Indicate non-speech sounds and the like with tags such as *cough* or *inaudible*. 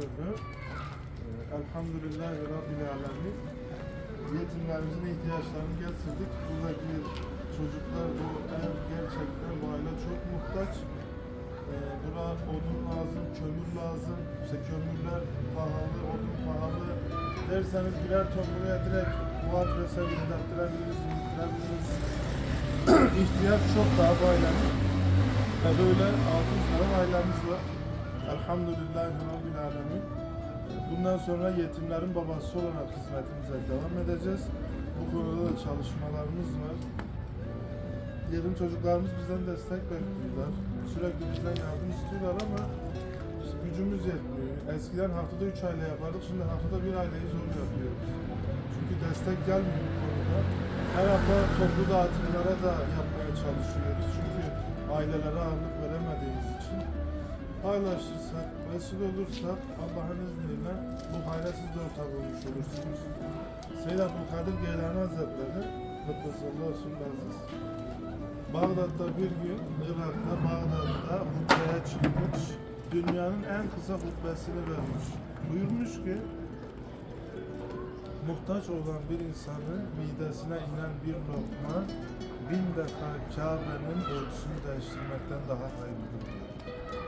türlü e, Elhamdülillahi Rabbil Alemin yetimlerimizin ihtiyaçlarını getirdik. Buradaki çocuklar bu ev gerçekten bu aile çok muhtaç. E, bura odun lazım, kömür lazım. İşte kömürler pahalı, odun pahalı. Derseniz birer ton buraya direkt bu adrese göndertirebiliriz, gönderebiliriz. *clears throat* İhtiyaç çok daha bu ailenin. Ve böyle altın tane ailemiz var. Elhamdülillahi Rabbil Alemin. Bundan sonra yetimlerin babası olarak hizmetimize devam edeceğiz. Bu konuda da çalışmalarımız var. Yetim çocuklarımız bizden destek bekliyorlar. Sürekli bizden yardım istiyorlar ama gücümüz yetmiyor. Eskiden haftada 3 aile yapardık, şimdi haftada bir aileyi zor yapıyoruz. Çünkü destek gelmiyor bu konuda. Her hafta toplu dağıtımlara da yapmaya çalışıyoruz. Çünkü ailelere ağırlık veremediğimiz için paylaşırsak, vesile olursak Allah'ın izniyle bu hayra siz de ortak olmuş olursunuz. Seyyid Abdülkadir Geylani Hazretleri Kutlusallahu Resulü Aziz Bağdat'ta bir gün Irak'ta Bağdat'ta hutbeye çıkmış. Dünyanın en kısa hutbesini vermiş. Buyurmuş ki muhtaç olan bir insanın midesine inen bir lokma bin defa Kabe'nin ölçüsünü değiştirmekten daha hayırlıdır diyor.